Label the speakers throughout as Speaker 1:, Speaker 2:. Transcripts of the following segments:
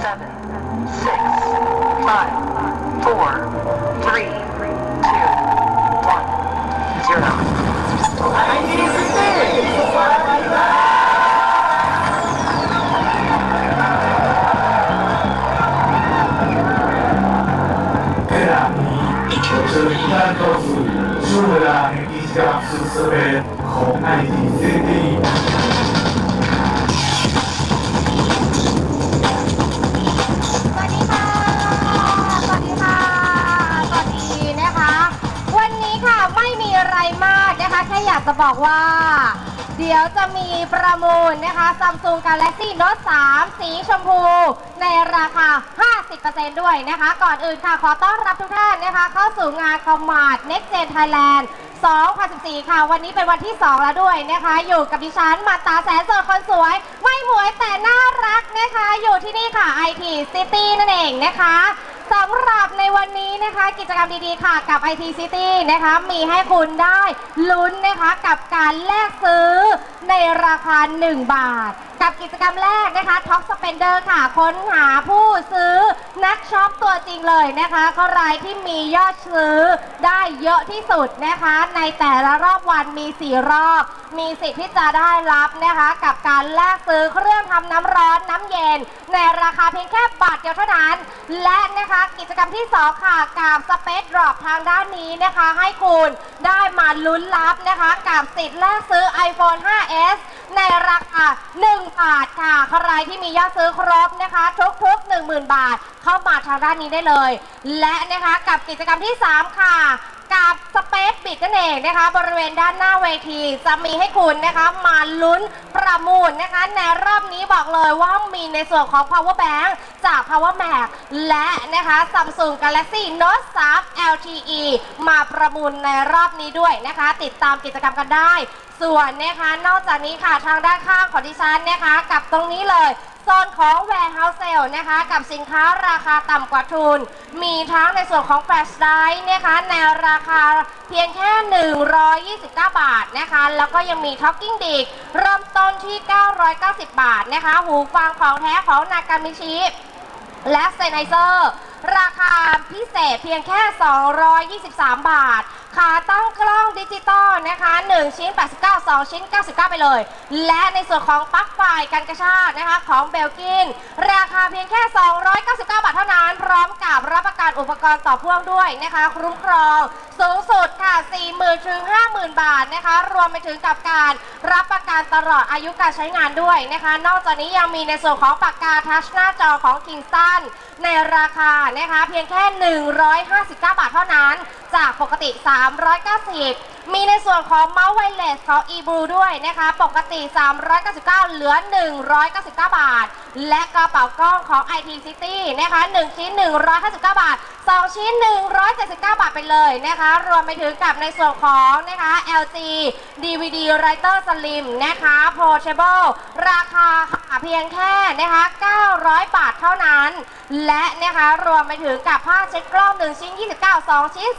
Speaker 1: seven, six, five, four, า
Speaker 2: กจะบอกว่า เดี๋ยวจะมีประมูลนะคะ Samsung Galaxy Note 3 สีชมพู ในราคา 50%ด้วยนะคะ ก่อนอื่นค่ะ ขอต้อนรับทุกท่านนะคะ เข้าสู่งาน Command Next Gen Thailand 2014 ค่ะ วันนี้เป็นวันที่ 2 แล้วด้วยนะคะ อยู่กับดิฉันมาตาแสนสดคนสวย ไม่หมวยแต่น่ารักนะคะ อยู่ที่นี่ค่ะ IT City นั่นเองนะคะ สำหรับในวันนี้นะคะกิจกรรมดีๆค่ะกับ IT City นะคะมีให้คุณได้ลุ้นนะคะกับการแลกซื้อในราคา 1 บาท กับกิจกรรมแรกนะคะ Top Spender ค่ะค้นหาผู้ซื้อนักช็อปตัวจริงเลยนะคะใครที่มียอดซื้อได้เยอะที่สุดนะคะ ในแต่ละรอบวันมี 4 รอบ มีสิทธิ์ที่จะได้รับนะคะ กับการแลกซื้อเครื่องทำน้ำร้อนน้ำเย็น ในราคาเพียงแค่บาทเดียวเท่านั้น และนะคะกิจกรรมที่ 2 ค่ะกับ Space Drop ทางด้านนี้นะคะ ให้คุณได้มาลุ้นรับนะคะกับสิทธิ์แลกซื้อ iPhone 5s ในราคา 1 บาทค่ะ ใครที่มียอดซื้อครบนะคะ ทุกๆ 10,000 บาท เข้ามาทางด้านนี้ได้เลย และนะคะกับกิจกรรมที่ 3 ค่ะ กับสเปซบิดนั่นเองนะคะ บริเวณด้านหน้าเวทีจะมีให้คุณนะคะมาลุ้นประมูลนะคะ ในรอบนี้บอกเลยว่ามีในส่วนของ power bank จาก power mac และนะคะ Samsung Galaxy Note 3 LTE มาประมูลในรอบนี้ด้วยนะคะ ติดตามกิจกรรมกันได้ ส่วนนะคะนอกจากนี้ค่ะทางด้านข้างของดิฉันนะคะกับตรงนี้เลยโซนของ warehouse sale นะคะ กับสินค้าราคาต่ำกว่าทุน มีทั้งในส่วนของ flash drive นะคะในราคาเพียงแค่ 129 บาทนะคะ แล้วก็ยังมี talking d i c เริ่มต้นที่ 990 บาทนะคะ หูฟังของแท้ของนากามิชิและเซนไ i เซอร์ราคาพิเศษเพียงแค่ 223 บาท ขาตั้งกล้องดิจิตอลนะคะ1ชิ้น 89 2 ชิ้น 99 ไปเลย และในส่วนของปลั๊กไฟกันกระชากนะคะของเบลกิน ราคาเพียงแค่ 299 บาทเท่านั้น พร้อมกับรับประกันอุปกรณ์ต่อพ่วงด้วยนะคะคุ้มครองสูงสุดค่ะ 40,000ถึง50,000 บาทนะคะ รวมไปถึงกับการรับประกันตลอดอายุการใช้งานด้วยนะคะ นอกจากนี้ยังมีในส่วนของปากกาทัชหน้าจอของ Kingston ในราคานะคะเพียงแค่ 159 บาทเท่านั้น จากปกติ 390 มีในส่วนของเมาส์ไวเลสของ e b l u ด้วยนะคะ ปกติ 399 เหลือ 199 บาท และกระเป๋ากล้องของ IT City นะคะ 1 ชิ้น 159 บาท 2 ชิ้น 179 บาทไปเลยนะคะ รวมไปถึงกับในส่วนของนะคะ LG DVD Writer Slim นะคะ Portable ราคาเพียงแค่นะคะ 900 บาทเท่านั้น และนะคะรวมไปถึงกับผ้าเช็ดกล้อง 1 ชิ้น 29 2 ชิ้น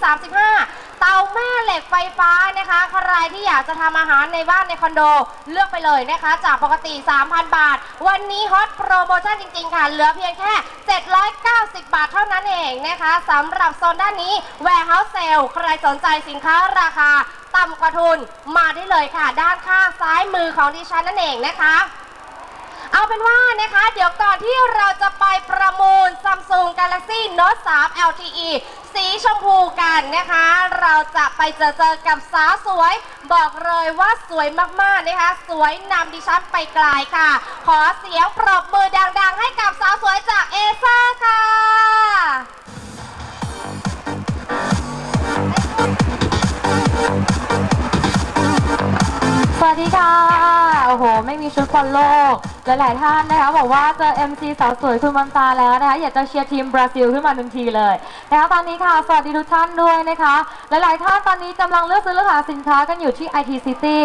Speaker 2: 35 เตาแม่เหล็กไฟฟ้านะคะ ใครที่อยากจะทำอาหารในบ้านในคอนโด เลือกไปเลยนะคะ จากปกติ 3,000 บาท วันนี้ฮอตโปรโมชั่นจริงๆค่ะ เหลือเพียงแค่ 790 บาทเท่านั้นเองนะคะสำหรับโซนด้านนี้ Warehouse Sale ใครสนใจสินค้าราคาต่ำกว่าทุนมาได้เลยค่ะ ด้านข้างซ้ายมือของดิฉันนั่นเองนะคะ เอาเป็นว่านะคะ เดี๋ยวก่อนที่เราจะไปประมูล Samsung Galaxy Note 3 LTE สีชมพูกันนะคะ เราจะไปเจอเจอกับสาวสวย บอกเลยว่าสวยมากๆนะคะ สวยนำดิฉันไปไกลค่ะ ขอเสียงปรบมือดังๆ ให้กับสาวสวยจากเอซ่าค่ะ
Speaker 3: สวัสดีค่ะ โอ้โห ไม่มีชุดบอลโลกหลายๆท่านนะคะบอกว่าเจอ MC สาวสวยคุณมันตาแล้วนะคะอยากจะเชียร์ทีมบราซิลขึ้นมาทันทีเลยนะคะตอนนี้ค่ะ สวัสดีทุกท่านด้วยนะคะ หลายๆท่านตอนนี้กำลังเลือกซื้อเลือกหาสินค้ากันอยู่ที่ IT City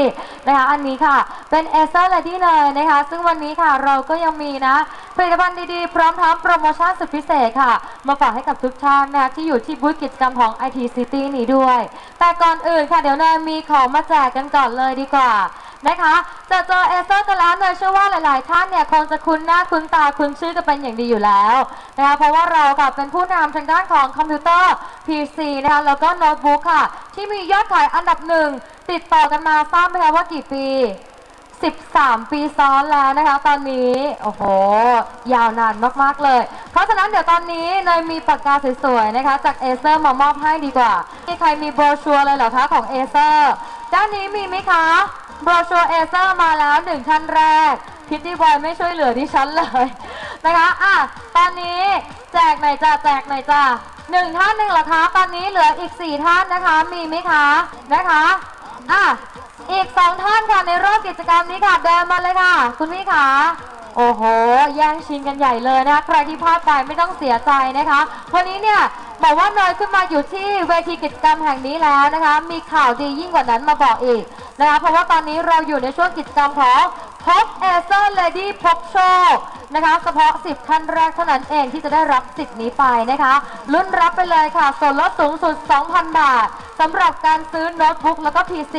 Speaker 3: นะคะอันนี้ค่ะเป็น a c e r Lady เลยนะคะซึ่งวันนี้ค่ะเราก็ยังมีนะผลิตภัณฑ์ดีๆ พร้อมทั้งโปรโมชั่นสุดพิเศษค่ะ มาฝากให้กับทุกท่านนะคะที่อยู่ที่บูธกิจกรรมของ IT City นี้ด้วย แต่ก่อนอื่นค่ะเดี๋ยวเนยมีของมาแจกกันก่อนเลยดีกว่า นะคะจะเจอเอเซอร์กันแล้วเนยเชื่อว่าหลาย ๆ ท่านเนี่ยคงจะคุ้นหน้าคุ้นตาคุ้นชื่อกันเป็นอย่างดีอยู่แล้วนะคะเพราะว่าเราค่ะเป็นผู้นำทางด้านของคอมพิวเตอร์ PC นะคะแล้วก็โน้ตบุ๊กค่ะ ที่มียอดขายอันดับหนึ่งติดต่อกันมาทราบไหมคะว่ากี่ปี 13 ปีซ้อนแล้วนะคะตอนนี้ โอ้โห ยาวนานมาก ๆ เลย เพราะฉะนั้นเดี๋ยวตอนนี้เนยมีปากกาสวย ๆ นะคะ จากเอเซอร์มามอบให้ดีกว่ามีใครมีโบรชัวร์เลยเหรอคะของเอเซอร์ด้านนี้มีไหมคะ บรชัวเอเซอร์มาแล้วหนึ่งท่านแรก พิตตี้บอยไม่ช่วยเหลือดิฉันเลยนะคะอะตอนนี้แจกหน่อยจ้าแจกหน่อยจ้าหนึ่งท่านหนึ่งเหรอคะตอนนี้เหลืออีกสี่ท่านนะคะ มีไหมคะนะคะอะอีกสองท่านค่ะในรอบกิจกรรมนี้ค่ะเดินมาเลยค่ะ คุณพี่ขาโอ้โหแย่งชิงกันใหญ่เลยนะคะใครที่พลาดไปไม่ต้องเสียใจนะคะวันนี้เนี่ย บอกว่าเนยขึ้นมาอยู่ที่เวทีกิจกรรมแห่งนี้แล้วนะคะ มีข่าวดียิ่งกว่านั้นมาบอกอีกนะคะเพราะว่าตอนนี้เราอยู่ในช่วงกิจกรรมของพบเอเซอร์เลดี้พบโชคนะคะเฉพาะ 10ท่านแรกเท่านั้นเองที่จะได้รับสิทธิ์นี้ไปนะคะลุ้นรับไปเลยค่ะส่วนลดสูงสุด 2,000 บาทสำหรับการซื้อโน้ตบุ๊กแล้วก็ PC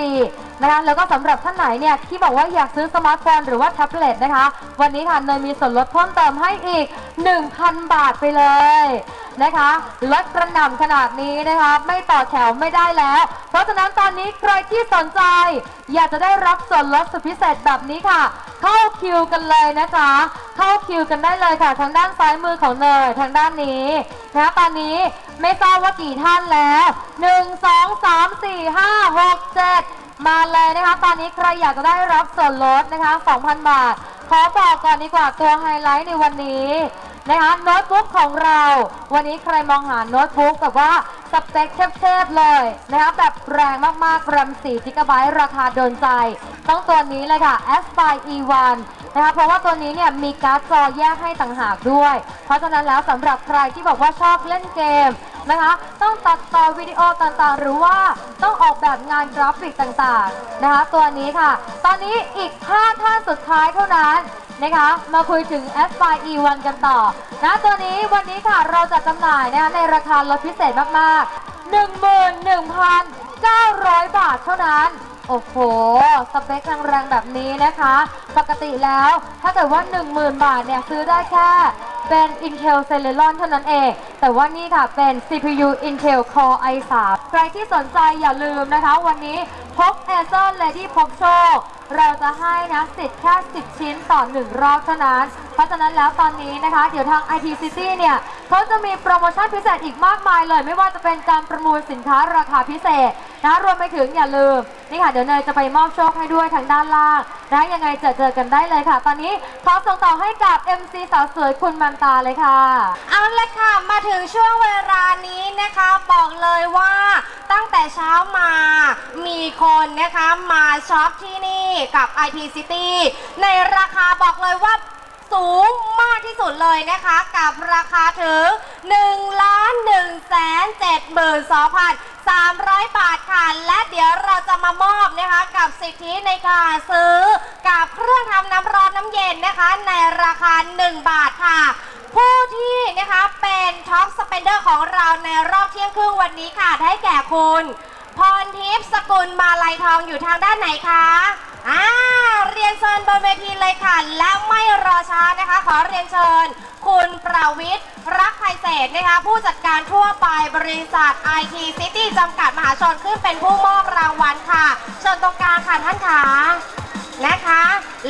Speaker 3: นะคะแล้วก็สำหรับท่านไหนเนี่ยที่บอกว่าอยากซื้อสมาร์ทโฟนหรือว่าแท็บเล็ตนะคะ วันนี้ค่ะเนยมีส่วนลดเพิ่มเติมให้อีก 1,000 บาทไปเลยนะคะลดกระหน่ำขนาดนี้นะคะไม่ต่อแถวไม่ได้แล้ว เพราะฉะนั้นตอนนี้ใครที่สนใจ อยากจะได้รับส่วนลดสุดพิเศษแบบนี้ค่ะ เข้าคิวกันเลยนะคะเข้าคิวกันได้เลยค่ะ ทางด้านซ้ายมือของเนยทางด้านนี้นะคะตอนนี้ไม่ทราบว่ากี่ท่านแล้ว 1 2 3 4 5 6 7 มาเลยนะคะ ตอนนี้ใครอยากจะได้รับส่วนลดนะคะ 2,000 บาท ขอบอกก่อนดีกว่าตัวไฮไลท์ในวันนี้นะคะโน้ตบุ๊กของเรา วันนี้ใครมองหาโน้ตบุ๊กแบบว่าสเปคเทพๆเลยนะคะแบบแรงมากๆแรม4 g b ราคาโดนใจ ต้องตัวนี้เลยค่ะ S5 E1 นะคะเพราะว่าตัวนี้เนี่ยมีการ์ดจอแยกให้ต่างหากด้วย เพราะฉะนั้นแล้วสำหรับใครที่บอกว่าชอบเล่นเกม นะคะ ต้องตัดต่อวิดีโอต่างๆ หรือว่าต้องออกแบบงานกราฟิกต่างๆนะคะ ตัวนี้ค่ะ ตอนนี้อีก 5 ท่านสุดท้ายเท่านั้นนะคะ มาคุยถึง S5 E1 กันต่อนะตัวนี้วันนี้ค่ะเราจะจำหน่ายนะคะในราคาลดพิเศษมากๆ 11,900 บาทเท่านั้นโอ้โห สเปคแรงๆแบบนี้นะคะ ปกติแล้วถ้าเกิดว่า 10,000 บาทเนี่ย ซื้อได้แค่ เป็น Intel Celeron เท่านั้นเอง แต่ว่านี่ค่ะเป็น CPU Intel Core i3 ใครที่สนใจอย่าลืมนะคะ วันนี้พก Acer Lady พกโชค เราจะให้นะสิทธิ์แค่ 10 ชิ้นต่อ 1 รอบเท่านั้น เพราะฉะนั้นแล้วตอนนี้นะคะ เดี๋ยวทาง IT City เนี่ยเขาจะมีโปรโมชั่นพิเศษอีกมากมายเลย ไม่ว่าจะเป็นการประมูลสินค้าราคาพิเศษนะรวมไปถึงอย่าลืมนี่ค่ะเดี๋ยวเนยจะไปมอบโชคให้ด้วยทางด้านล่างนะยังไงเจอเจอกันได้เลยค่ะ ตอนนี้ขอส่งต่อให้กับ MC สาวสวยคุณมันตาเลยค่ะ
Speaker 2: เอาละค่ะ มาถึงช่วงเวลานี้นะคะ บอกเลยว่า เช้ามามีคนนะคะมาช็อปที่นี่กับ IT City ในราคาบอกเลยว่าสูงมากที่สุดเลยนะคะ กับราคาถึง1ล้าน1แสน7 2 300 บาทค่ะ และเดี๋ยวเราจะมามอบนะคะกับสิทธิในการซื้อกับเครื่องทำน้ำร้อนน้ำเย็นนะคะ ในราคา 1 บาทค่ะ ผู้ที่นะคะเป็นท็อปสเปนเดอร์ของเราในรอบเที่ยงครึ่งวันนี้ค่ะ ได้แก่คุณ พรทิพย์สกุลมาลัยทองอยู่ทางด้านไหนคะ อ่าเรียนเชิญบนเวทีเลยค่ะ และไม่รอช้านะคะ ขอเรียนเชิญ คุณประวิทย์รักไพเศษนะคะ ผู้จัดการทั่วไปบริษัท IT City จำกัดมหาชนขึ้นเป็นผู้มอบรางวัลค่ะเชิญตรงกลางค่ะท่านขา นะคะ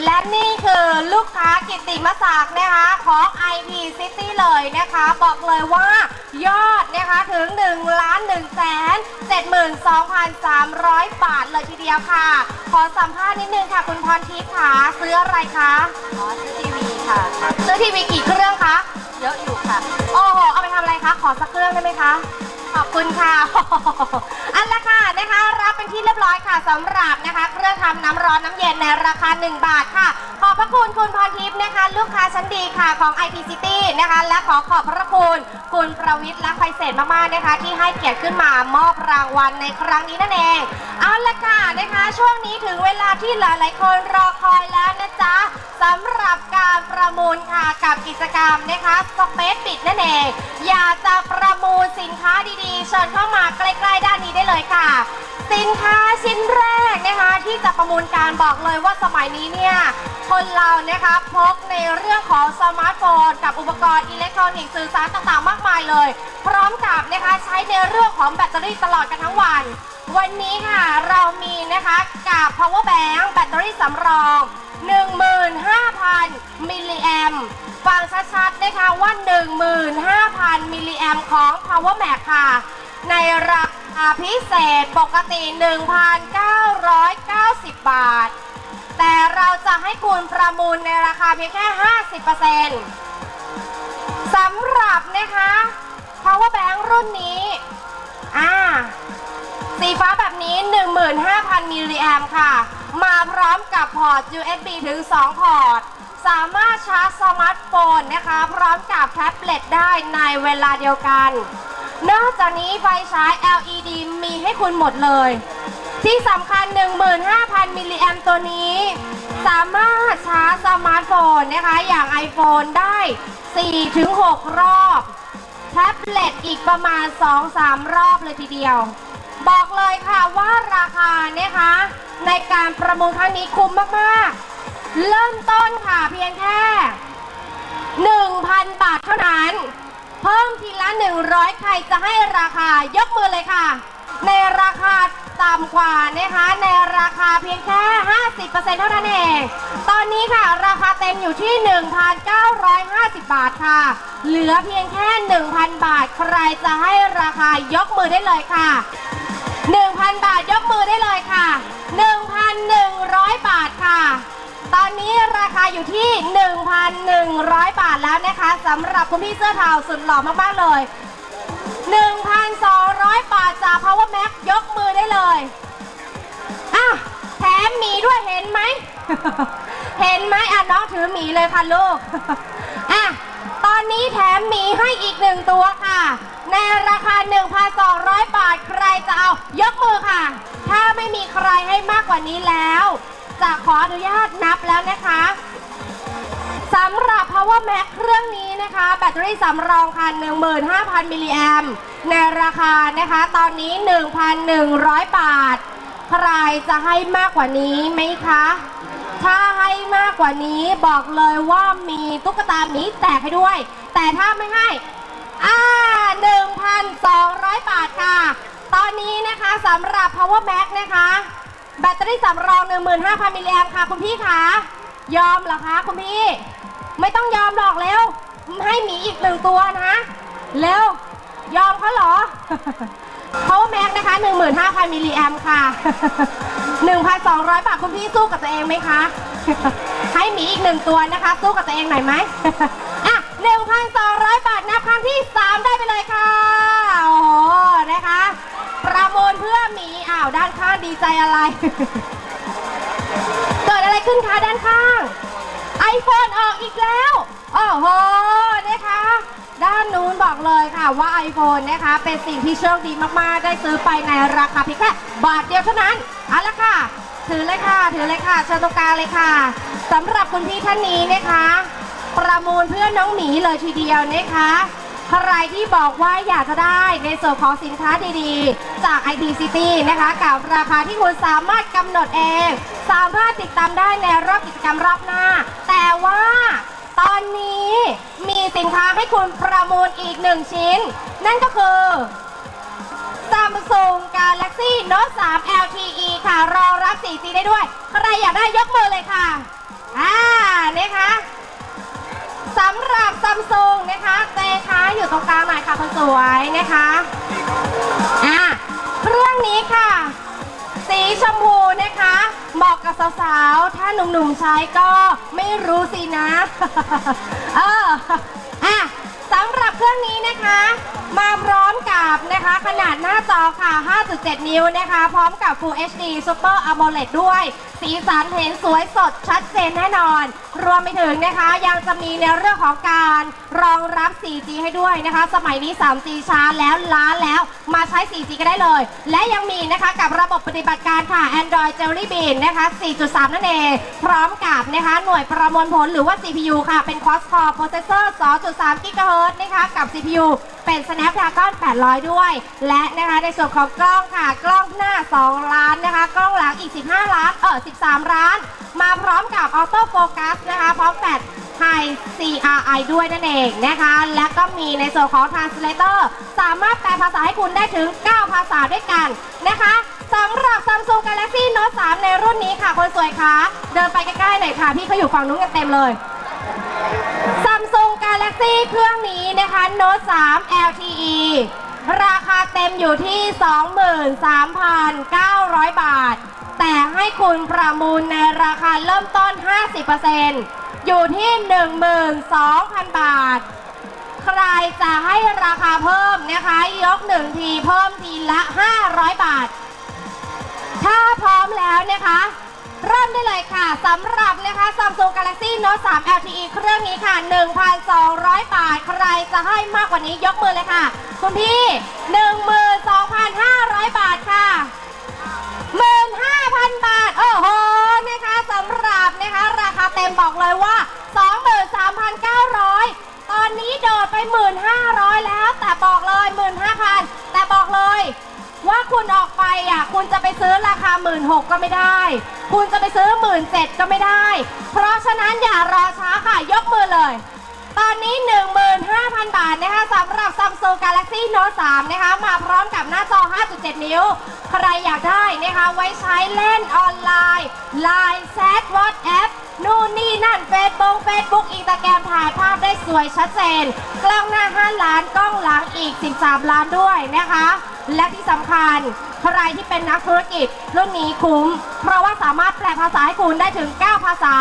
Speaker 2: และนี่คือลูกค้ากิตติมศักดิ์นะคะของ IP City เลยนะคะ บอกเลยว่ายอดนะคะถึง 1 ล้าน1แสน72,300 บาทเลยทีเดียวค่ะ ขอสัมภาษณ์นิดนึงค่ะ คุณพรทิพย์ค่ะซื้ออะไรคะอ๋อซื้อทีวีค่ะ ซื้อทีวีกี่เครื่องคะ เยอะอยู่ค่ะ โอ้โห เอาไปทำอะไรคะ ขอสักเครื่องได้ไหมคะ ขอบคุณค่ะอันละค่ะนะคะรับเป็นที่เรียบร้อยค่ะสำหรับนะคะ เครื่องทำน้ำร้อนน้ำเย็นในราคา 1 บาทค่ะ ขอบพระคุณคุณพรทิพย์นะคะ ลูกค้าชั้นดีค่ะของ IT City นะคะ และขอขอบพระคุณคุณประวิทย์และไพเศษมากๆนะคะ ที่ให้เกียรติขึ้นมามอบรางวัลในครั้งนี้นั่นเองเอาละค่ะนะคะ ช่วงนี้ถึงเวลาที่หลายๆ คนรอคอยแล้วนะจ๊ะสำหรับการประมูลค่ะกับกิจกรรมนะคะสเปซปิดนั่นเอง อยากจะประมูลสินค้าดีๆ เชิญเข้ามาใกล้ๆด้านนี้ได้เลยค่ะ สินค้าชิ้นแรกนะคะที่จะประมูลการบอกเลยว่าสมัยนี้เนี่ยคนเรานะคะพกในเรื่องของสมาร์ทโฟน กับอุปกรณ์อิเล็กทรอนิกส์สื่อสารต่างๆ มากมายเลย พร้อมกับนะคะใช้ในเรื่องของแบตเตอรี่ตลอดกันทั้งวัน วันนี้ค่ะเรามีนะคะกับ power bank แบตเตอรี่สำรอง 15,000 มิลลิแอมฟังชัดๆนะคะว่า 15,000 มิลลิแอมของ power mac ค่ะ ในราคา พิเศษปกติ 1,990 บาท แต่เราจะให้คุณประมูลในราคาเพียงแค่ 50%สำหรับนะคะ power bank รุ่นนี้ อ่า สีฟ้าแบบนี้ 15,000 มิลลิแอมค่ะ มาพร้อมกับพอร์ต USB ถึง 2 พอร์ตสามารถชาร์จสมาร์ทโฟนนะคะ พร้อมกับแท็บเล็ตได้ในเวลาเดียวกัน นอกจากนี้ไฟฉาย LED มีให้คุณหมดเลย ที่สำคัญ 15,000 มิลลิแอมตัวนี้ สามารถชาร์จสมาร์ทโฟนนะคะ อย่าง iPhone ได้ 4-6 รอบแท็บเล็ตอีกประมาณ 2-3 รอบเลยทีเดียว บอกเลยค่ะว่าราคานะคะ ในการประมูลครั้งนี้คุ้มมากๆ เริ่มต้นค่ะเพียงแค่ 1,000 บาทเท่านั้น เพิ่มทีละ 100 ใครจะให้ราคายกมือเลยค่ะ ในราคาต่ำกว่านะคะในราคาเพียงแค่ 50%เท่านั้นเอง ตอนนี้ค่ะราคาเต็มอยู่ที่ 1,950 บาทค่ะ เหลือเพียงแค่ 1,000 บาท ใครจะให้ราคายกมือได้เลยค่ะ 1,000 บาทยกมือได้เลยค่ะ 1,100 บาทค่ะ ตอนนี้ราคาอยู่ที่ 1,100 บาทแล้วนะคะสำหรับคุณพี่เสื้อเทาสุดหล่อมากๆเลย 1,200 บาทจาก Power Max ยกมือได้เลยอะแถมหมีด้วยเห็นไหม เห็นไหมอะน้องถือหมีเลยค่ะลูกอะตอนนี้แถมหมีให้อีกหนึ่งตัวค่ะ ในราคา 1,200 บาทใครจะเอา ยกมือค่ะ ถ้าไม่มีใครให้มากกว่านี้แล้ว จะขออนุญาตนับแล้วนะคะสำหรับ Power Max เครื่องนี้นะคะ แบตเตอรี่สำรองค่ะ15,000 มิลลิแอมในราคานะคะ ตอนนี้ 1,100 บาท ใครจะให้มากกว่านี้ไหมคะ ถ้าให้มากกว่านี้บอกเลยว่ามีตุ๊กตาหมีแตกให้ด้วย แต่ถ้าไม่ให้อ่า1,200 บาทค่ะ ตอนนี้นะคะสำหรับ Power Max นะคะ แบตเตอรี่สำรอง 15,000มิลลิแอมค่ะ คุณพี่คะยอมเหรอคะ คุณพี่ ไม่ต้องยอมหรอกเร็ว ให้หมีอีกหนึ่งตัวนะ เร็ว ยอมเขาเหรอ Power Max นะคะ 15,000มิลลิแอมค่ะ 1,200 บาท คุณพี่สู้กับตัวเองไหมคะ ให้หมีอีกหนึ่งตัวนะคะ สู้กับตัวเองหน่อยไหมอะ1,200 บาทนับครั้งที่ 3 ได้ไปเลยค่ะ โอ้โหนะคะ ประมูลเพื่อหมีอ้าวด้านข้างดีใจอะไร เกิดอะไรขึ้นคะด้านข้าง iPhone ออกอีกแล้วโอ้โหนะคะ ด้านนู้นบอกเลยค่ะว่า iPhone นะคะ เป็นสิ่งที่โชคดีมาก ๆ ได้ซื้อไปในราคาเพียงแค่บาทเดียวเท่านั้นเอาละค่ะ ถือเลยค่ะ ถือเลยค่ะเชิญตรงกลางเลยค่ะสำหรับคุณพี่ท่านนี้นะคะ ประมูลเพื่อน้องหมีเลยทีเดียวนะคะ ใครที่บอกว่าอยากจะได้ในส่วนของสินค้าดีๆ จาก IT City นะคะกับราคาที่คุณสามารถกำหนดเอง สามารถติดตามได้ในรอบกิจกรรมรอบหน้า แต่ว่าตอนนี้มีสินค้าให้คุณประมูลอีกหนึ่งชิ้น นั่นก็คือ Samsung Galaxy Note 3 LTE ค่ะ รอรับ 4G ได้ด้วย ใครอยากได้ยกมือเลยค่ะ อ่านะคะ ซัมซุงนะคะเตคะอยู่ตรงกลางหน่อยค่ะคนสวยนะคะอะเครื่องนี้ค่ะ สีชมพูนะคะเหมาะกับสาวๆ ถ้าหนุ่มๆใช้ก็ไม่รู้สินะเอออะสำหรับเครื่องนี้นะคะ มาพร้อมกับนะคะ ขนาดหน้าจอค่ะ 5.7 นิ้วนะคะ พร้อมกับ Full HD Super AMOLED ด้วย สีสันเห็นสวยสดชัดเจนแน่นอน รวมไปถึงนะคะยังจะมีในเรื่องของการรองรับ 4G ให้ด้วยนะคะ สมัยนี้ 3G ช้าแล้วล้าแล้วมาใช้ 4G ก็ได้เลย และยังมีนะคะกับระบบปฏิบัติการค่ะ Android Jelly Bean นะคะ 4.3 นั่นเอง พร้อมกับนะคะหน่วยประมวลผลหรือว่า CPU ค่ะ เป็น Quad Core Processor 2.3 GHz นะคะกับ CPU เป็น Snapdragon 800 ด้วย และนะคะในส่วนของกล้องค่ะ กล้องหน้า 2 ล้านนะคะ กล้องหลังอีก 15 ล้าน เออ 13 ล้าน มาพร้อมกับออโต้โฟกัสนะคะ พร้อมแฟลช High CRI ด้วยนั่นเองนะคะ และก็มีในส่วนของ Translator สามารถแปลภาษาให้คุณได้ถึง 9 ภาษาด้วยกันนะคะสำหรับ Samsung Galaxy Note 3 ในรุ่นนี้ค่ะ คนสวยคะเดินไปใกล้ๆหน่อยค่ะ พี่เขาอยู่ฝั่งนู้นกันเต็มเลย Samsung Galaxy เครื่องนี้นะคะ Note 3 LTE ราคาเต็มอยู่ที่ 23,900 บาท แต่ให้คุณประมูลในราคาเริ่มต้น 50%อยู่ที่ 12,000 บาท ใครจะให้ราคาเพิ่มนะคะ ยกหนึ่งทีเพิ่มทีละ 500 บาท ถ้าพร้อมแล้วนะคะ เริ่มได้เลยค่ะสำหรับนะคะ Samsung Galaxy Note 3 LTE เครื่องนี้ค่ะ 1,200 บาท ใครจะให้มากกว่านี้ยกมือเลยค่ะ คุณพี่ 12,500 บาทค่ะ 15,000 บาท โอ้โหนะคะสำหรับนะคะ ราคาเต็มบอกเลยว่า 23,900 ตอนนี้โดดไป 1,500 แล้ว แต่บอกเลย 15,000 แต่บอกเลย ว่าคุณออกไปอะคุณจะไปซื้อราคา 1 6ื่นก็ไม่ได้ คุณจะไปซื้อ 1 7ื่นก็ไม่ได้ เพราะฉะนั้นอย่ารอช้าค่ะ ยกมือเลย ตอนนี้ 15,000 บาทนะคะสำหรับ Samsung Galaxy Note 3 นะคะ มาพร้อมกับหน้าจอ 5.7 นิ้ว ใครอยากได้นะคะ ไว้ใช้เล่นออนไลน์ Line แชท WhatsApp นู่นนี่นั่นเฟซบุ๊กเฟซบุ๊กอินสตาแกรมถ่ายภาพได้สวยชัดเจน กล้องหน้า 5 ล้านกล้องหลังอีก 13 ล้านด้วยนะคะ และที่สำคัญใครที่เป็นนักธุรกิจรุ่นนี้คุ้ม เพราะว่าสามารถแปลภาษาให้คุณได้ถึง 9 ภาษา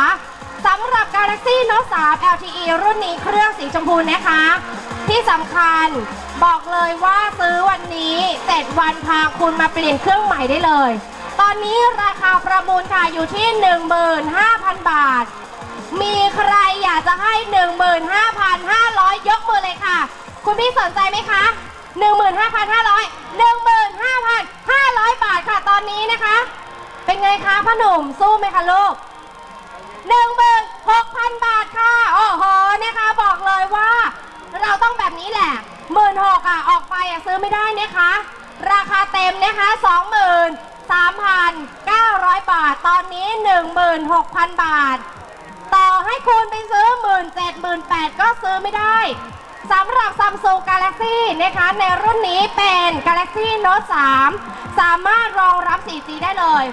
Speaker 2: สำหรับ Galaxy Note 3 LTE รุ่นนี้เครื่องสีชมพูนะคะ ที่สำคัญบอกเลยว่าซื้อวันนี้7วันพาคุณมาเปลี่ยนเครื่องใหม่ได้เลย ตอนนี้ราคาประมูลค่ะอยู่ที่ 15,000 บาท มีใครอยากจะให้ 15,500 ยกมือเลยค่ะ คุณพี่สนใจไหมคะ 15,500 15,500 บาทค่ะตอนนี้นะคะ เป็นไงคะพ่อหนุ่มสู้ไหมคะลูก16,000 บาทค่ะ โอ้โหนะคะบอกเลยว่า เราต้องแบบนี้แหละหมื่นหกอะออกไปอะซื้อไม่ได้นะคะ ราคาเต็มนะคะ23,900บาทตอนนี้16,000บาท ต่อให้คุณไปซื้อ1 7 0 0 0 8ก็ซื้อไม่ได้ สำหรับ Samsung Galaxy นะคะในรุ่นนี้เป็น Galaxy Note 3 สามารถรองรับ 4G ได้เลย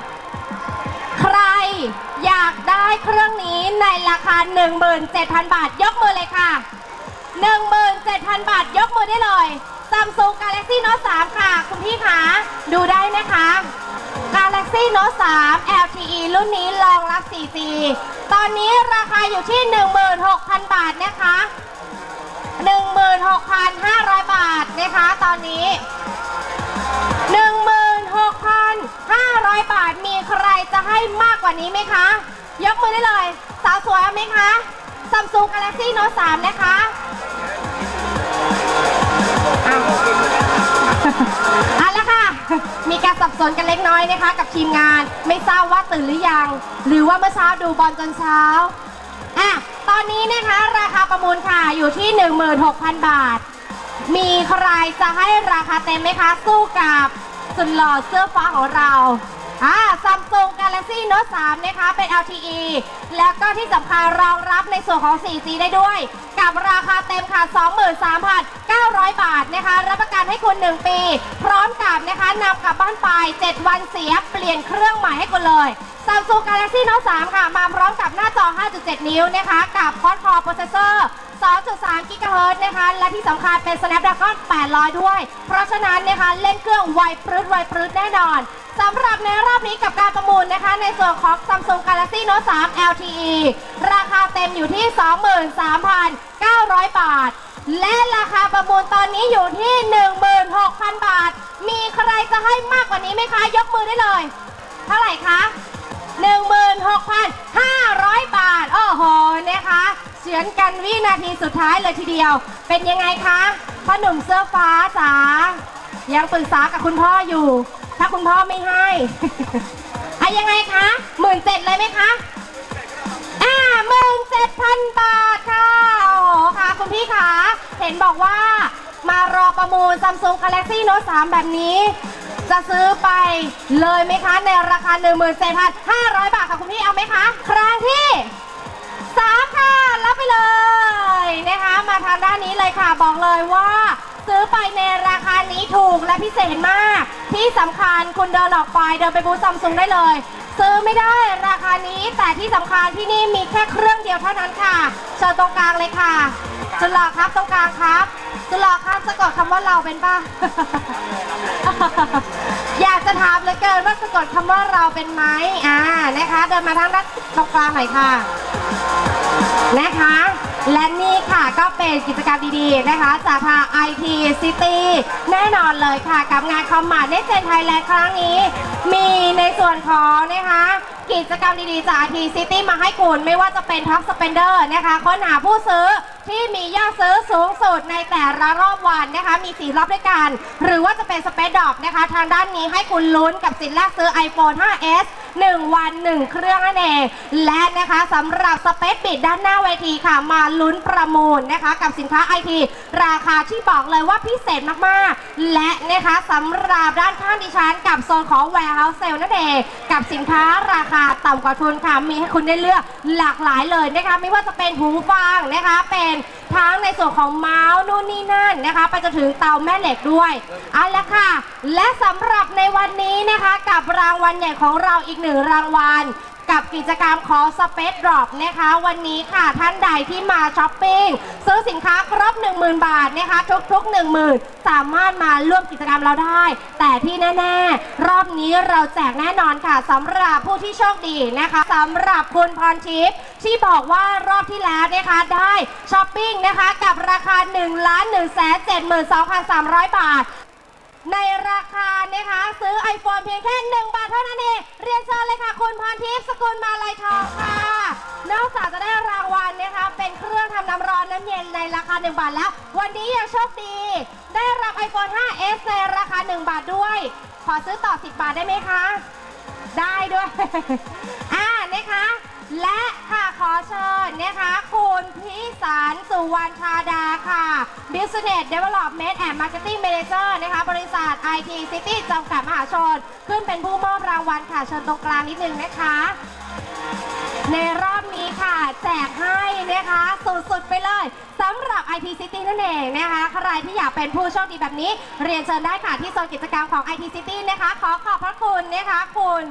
Speaker 2: ใครอยากได้เครื่องนี้ในราคา 17,000 บาท ยกมือเลยค่ะ 17,000 บาท ยกมือได้เลย Samsung Galaxy Note 3 ค่ะ คุณพี่คะดูได้นะคะ Galaxy Note 3 LTE รุ่นนี้รองรับ 4G ตอนนี้ราคาอยู่ที่ 16,000 บาทนะคะ 16,500 บาทนะคะตอนนี้ 16,500 บาทมีใครจะให้มากกว่านี้ไหมคะ ยกมือได้เลย สาวสวยเอาไหมคะ Samsung Galaxy Note 3นะคะเอาเอาละค่ะ มีการสับสนกันเล็กน้อยนะคะ กับทีมงานไม่ทราบว่าตื่นหรือยัง หรือว่าเมื่อเช้าดูบอลจนเช้า อะตอนนี้นะคะราคาประมูลค่ะอยู่ที่ 16,000 บาท มีใครจะให้ราคาเต็มไหมคะ สู้กับสุดหล่อเสื้อฟ้าของเราอ่า Samsung Galaxy Note 3 นะคะ เป็น LTE แล้วก็ที่สำคัญรองรับในส่วนของ 4G ได้ด้วย กับราคาเต็มค่ะ 23,900 บาทนะคะ รับประกันให้คุณ 1 ปี พร้อมกับนะคะนำกลับบ้านไป 7 วันเสีย เปลี่ยนเครื่องใหม่ให้คุณเลย Samsung Galaxy Note 3 ค่ะ มาพร้อมกับหน้าจอ 5.7 นิ้วนะคะ กับ Quad-Core Processor 2.3 กิกะเฮิรตซ์นะคะ และที่สำคัญเป็น Snapdragon 800 ด้วย เพราะฉะนั้นนะคะ เล่นเครื่องไวปรืดไวปรืดแน่นอนสำหรับในรอบนี้กับการประมูลนะคะ ในส่วนของ Samsung Galaxy Note 3 LTE ราคาเต็มอยู่ที่ 23,900 บาท และราคาประมูลตอนนี้อยู่ที่ 16,000 บาท มีใครจะให้มากกว่านี้ไหมคะ ยกมือได้เลย เท่าไหร่คะ 16,500 บาท โอ้โห นะคะ เฉือนกันวินาทีสุดท้ายเลยทีเดียว เป็นยังไงคะพ่อหนุ่มเสื้อฟ้าจ๋า ยังปรึกษากับคุณพ่ออยู่ ถ้าคุณพ่อไม่ให้อะยังไงคะหมื่นเจ็ดเลยไหมคะอ่าหมื่นเจ็ดพันบาทค่ะ โอ้โหค่ะ คุณพี่คะ เห็นบอกว่ามารอประมูล Samsung Galaxy Note 3แบบนี้ จะซื้อไปเลยไหมคะ ในราคา17,500 บาทค่ะคุณพี่เอาไหมคะ ครั้งที่สามค่ะรับไปเลยนะคะมาทางด้านนี้เลยค่ะบอกเลยว่า ซื้อไปในราคานี้ถูกและพิเศษมาก ที่สำคัญคุณเดินออกไปเดินไปบูธซัมซุงได้เลย ซื้อไม่ได้ราคานี้แต่ที่สำคัญที่นี่มีแค่เครื่องเดียวเท่านั้นค่ะเชิญตรงกลางเลยค่ะสุดหล่อครับตรงกลางครับ สุดหล่อครับสะกดคำว่าเราเป็นป่ะ อยากจะถามเหลือเกินว่าสะกดคำว่าเราเป็นไหมอ่านะคะ เดินมาทางด้านตรงกลางหน่อยค่ะ นะคะ และนี่ค่ะก็เป็นกิจกรรมดีๆนะคะ จากทาง IT City แน่นอนเลยค่ะ กับงานคอมมานด์เนเจนไทยแลนด์ครั้งนี้ มีในส่วนของนะคะ กิจกรรมดีๆ จากทีซิตี้มาให้คุณไม่ว่าจะเป็นท็อปสเปนเดอร์นะคะค้นหาผู้ซื้อที่มียอดซื้อสูงสุดในแต่ละรอบวันนะคะ มีสีรอบด้วยกัน หรือว่าจะเป็นสเปซดอกนะคะ ทางด้านนี้ให้คุณลุ้นกับสินแรกซื้อ iPhone 5s 1 วัน 1 เครื่องนั่นเอง และนะคะสำหรับ Space Bit ด้านหน้าเวทีค่ะ มาลุ้นประมูลนะคะ กับสินค้า IT ราคาที่บอกเลยว่าพิเศษมากๆ และนะคะสำหรับด้านข้างดิฉัน กับโซนของ Warehouse Sale นั่นเอง กับสินค้าราคาต่ำกว่าทุนค่ะมีให้คุณได้เลือกหลากหลายเลยนะคะไม่ว่าจะเป็นหูฟังนะคะเป็น ทั้งในส่วนของเมาส์นู่นนี่นั่นนะคะ ไปจนถึงเตาแม่เหล็กด้วยเอาละค่ะ และสำหรับในวันนี้นะคะกับรางวัลใหญ่ของเราอีกหนึ่งรางวัล กับกิจกรรมของ Space Drop นะคะ วันนี้ค่ะท่านใดที่มาช้อปปิ้งซื้อสินค้าครบ 10,000 บาทนะคะ ทุกๆ 10,000 สามารถมาร่วมกิจกรรมเราได้ แต่ที่แน่ๆ รอบนี้เราแจกแน่นอนค่ะสำหรับผู้ที่โชคดีนะคะสำหรับคุณพรทิพย์ที่บอกว่ารอบที่แล้วนะคะได้ช้อปปิ้งนะคะกับราคา 1 1 7 2 3 0 0 บาท ในราคานะคะซื้อ iPhone เพียงแค่ 1 บาทเท่านั้นเอง เรียนเชิญเลยค่ะ คุณพรทิพย์สกุลมาลัยทองค่ะ นอกจากจะได้รางวัลนะคะ เป็นเครื่องทำน้ำร้อนน้ำเย็นในราคา 1 บาทแล้ว วันนี้ยังโชคดี ได้รับ iPhone 5s ในราคา 1 บาทด้วย ขอซื้อต่อ 10 บาทได้ไหมคะ ได้ด้วย อ่านะคะ และค่ะ ขอเชิญนะคะคุณพิสารสุวรรณชาดาค่ะ Business Development and Marketing Manager นะคะบริษัท IT City จำกัดมหาชน ขึ้นเป็นผู้มอบรางวัลค่ะ เชิญตรงกลางนิดนึงนะคะ ในรอบนี้ค่ะ แจกให้นะคะสุดๆไปเลยสำหรับ IT City นั่นเองนะคะ ใครที่อยากเป็นผู้โชคดีแบบนี้ เรียนเชิญได้ค่ะที่โซนกิจกรรมของ IT City นะคะ ขอขอบพระคุณนะคะคุณ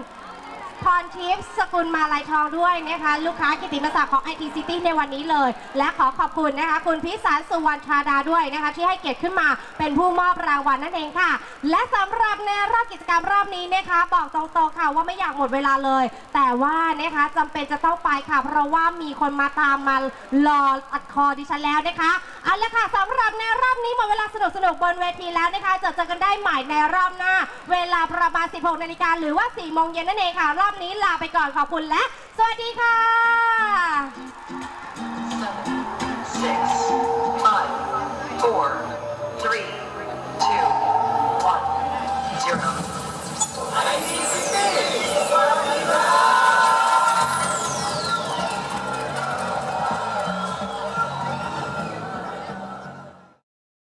Speaker 2: พรทิพย์สกุลมาลายทองด้วยนะคะ ลูกค้ากิตติมศักดิ์ของ IT City ในวันนี้เลย และขอขอบคุณนะคะ คุณพิสารสุวรรณชาดาด้วยนะคะ ที่ให้เกียรติขึ้นมาเป็นผู้มอบรางวัลนั่นเองค่ะ และสำหรับในรอบกิจกรรมรอบนี้นะคะ บอกตรงๆค่ะว่าไม่อยากหมดเวลาเลย แต่ว่านะคะจำเป็นจะต้องไปค่ะ เพราะว่ามีคนมาตามมารออัดคอดิฉันแล้วนะคะเอาละค่ะสำหรับในรอบนี้หมดเวลาสนุกสนุกๆบนเวทีแล้วนะคะเจอเจอกันได้ใหม่ในรอบหน้า เวลาประมาณ 16นาฬิกาหรือว่า4โมงเย็นนั่นเองค่ะรอบอบนี้ลาไปก่อนขอบคุณและ สวัสดีค่ะ
Speaker 1: Seven, six, five, four, three, two,